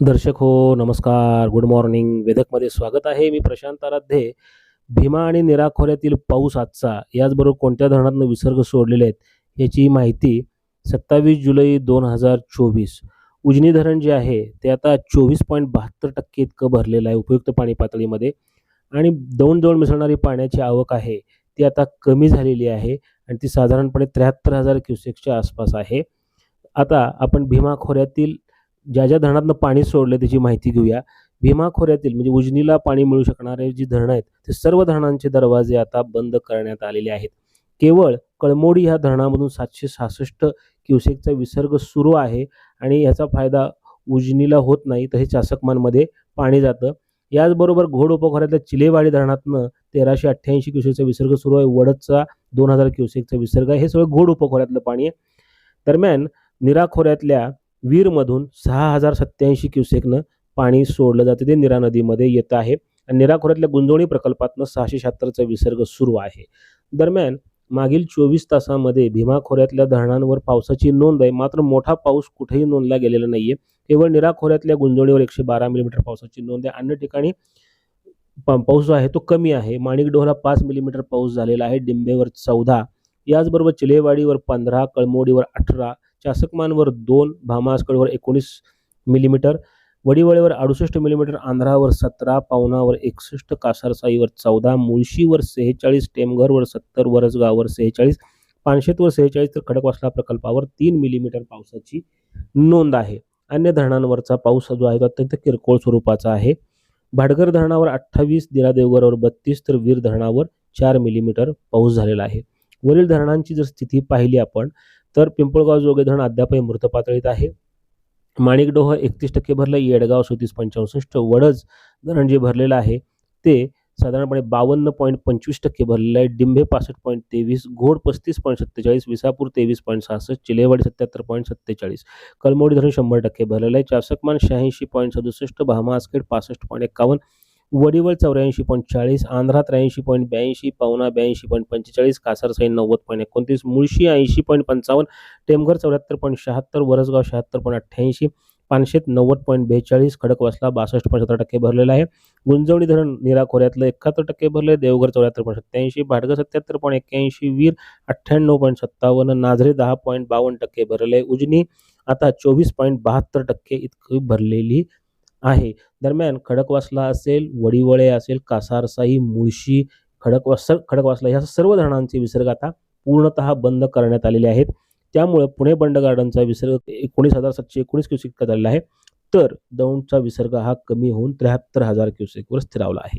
दर्शक हो नमस्कार. गुड मॉर्निंग वेदकमध्ये स्वागत आहे. मी प्रशांत आराध्ये. भीमा आणि निरा खोऱ्यातील पाऊस आजचा याचबरोबर कोणत्या धरणातून विसर्ग सोडलेले आहेत याची माहिती सत्तावीस जुलै दोन हजार चोवीस. उजनी धरण जे आहे ते आता चोवीस पॉईंट बहात्तर टक्के इतकं भरलेलं आहे उपयुक्त पाणी पातळीमध्ये. आणि दोन जवळ मिसळणारी पाण्याची आवक आहे ती आता कमी झालेली आहे आणि ती साधारणपणे त्र्याहत्तर हजार क्युसेकच्या आसपास आहे. आता आपण भीमा खोऱ्यातील ज्या ज्या धरणातनं पाणी सोडलं त्याची माहिती घेऊया. भीमा खोऱ्यातील म्हणजे उजनीला पाणी मिळू शकणारे जी धरणं आहेत ते सर्व धरणांचे दरवाजे आता बंद करण्यात आलेले आहेत. केवळ कळमोडी ह्या धरणामधून सातशे सहासष्ट क्युसेकचा विसर्ग सुरू आहे आणि याचा फायदा उजनीला होत नाही तर हे चासकमानमध्ये पाणी जातं. याचबरोबर घोड उपखोऱ्यातल्या चिलेवाडी धरणातनं तेराशे अठ्ठ्याऐंशी क्युसेकचा विसर्ग सुरू आहे. वडदचा दोन हजार क्युसेकचा विसर्ग आहे. हे सगळं घोड उपखोऱ्यातलं पाणी आहे. दरम्यान निरा खोऱ्यातल्या वीरमधून सहा हजार सत्याऐंशी क्युसेकनं पाणी सोडलं जातं. ते निरा नदीमध्ये येतं आहे. आणि निरा खोऱ्यातल्या गुंजवणी प्रकल्पातनं सहाशे शहात्तरचा विसर्ग सुरू आहे. दरम्यान मागील चोवीस तासामध्ये भीमा खोऱ्यातल्या धरणांवर पावसाची नोंद आहे. मात्र मोठा पाऊस कुठेही नोंदला गेलेला नाहीये. केवळ निरा खोऱ्यातल्या गुंजवणीवर एकशे बारा मिलीमीटर पावसाची नोंद आहे. अन्य ठिकाणी पा- पाऊस जो आहे तो कमी आहे. माणिकडोहला पाच मिलीमीटर पाऊस झालेला आहे. डिंबेवर चौदा. याचबरोबर चिलेवाडीवर पंधरा कळमोडीवर अठरा चासकमानवर दोन भामासकडवर एकोणीस मिलीमीटर वडिवळेवर अडुसष्ट मिलीमीटर आंध्रावर सतरा पावनावर एकसष्ट कासारसाईवर चौदा मुळशीवर सेहेचाळीस टेमघरवर सत्तर वरसगावर सेहेचाळीस पानशेतवर सेहेचाळीस तर खडकवासला प्रकल्पावर तीन मिलीमीटर पावसाची नोंद आहे. अन्य धरणांवरचा पाऊस जो आहे तो अत्यंत किरकोळ स्वरूपाचा आहे. भाडगर धरणावर अठ्ठावीस दिरादेवगरवर बत्तीस तर वीर धरणावर चार मिलीमीटर पाऊस झालेला आहे. वरील धरणांची जर स्थिती पाहिली आपण तर पिंपळगाव जोगे धरण अद्यापही मृत पातळीत आहे. माणिकडोह एकतीस टक्के भरलं येडगाव सुतीस पंचावसष्ट वडज धरण जे भरलेलं आहे ते साधारणपणे बावन्न पॉईंट पंचवीस टक्के भरलेलं आहे. डिंभे पासष्ट पॉईंट तेवीस घोड पस्तीस पॉईंट सत्तेचाळीस विसापूर तेवीस पॉईंट सहासष्ट चिलेवाडी सत्याहत्तर पॉईंट सत्तेचाळीस. कलमोडी धरण शंभर टक्के भरलेलं आहे. चासकमान शहाऐंशी पॉईंट सदुसष्ट भामा आसखेड पासष्ट पॉईंट एकावन्न वडिवल चौऱ्याऐंशी पॉईंट चाळीस आंध्रा त्र्याऐंशी पॉईंट ब्याऐंशी पावना ब्याऐंशी पॉईंट पंचेचाळीस कासारसाई नव्वद पॉईंट एकोणतीस मुळशी ऐंशी पॉईंट पंचावन्न टेमघर चौऱ्याहत्तर पॉईंट शहात्तर वरसगाव शहात्तर पॉईंट अठ्ठ्याऐंशी पानशेत नव्वद पॉईंट बेचाळीस खडकवासला बासष्ट पॉईंट सतरा टक्के भरलेलं आहे. गुंजवणी धरण निरा खोऱ्यातलं एकाहत्तर टक्के भरले देवघर चौऱ्याहत्तर पॉईंट सत्त्याऐंशी भाटघर सत्याहत्तर पॉईंट एक्क्याऐंशी वीर अठ्ठ्याण्णव पॉईंट सत्तावन्न नाझरे दहा पॉईंट बावन्न टक्के भरले आहे उजनी आता चोवीस पॉईंट बहात्तर टक्के इतकी भरलेली आहे. दरम्यान खडकवासला असेल वडीवळे असेल कासारसाई मुळशी खडकवास खडकवासला ह्या सर्व धरणांचे विसर्ग आता पूर्णतः बंद करण्यात आलेले आहेत. त्यामुळे पुणे बंड गार्डनचा विसर्ग एकोणीस हजार सातशे एकोणीस क्युसेक इतका झालेला आहे. तर दौंडचा विसर्ग हा कमी होऊन त्र्याहत्तर हजार क्युसेकवर स्थिरावला आहे.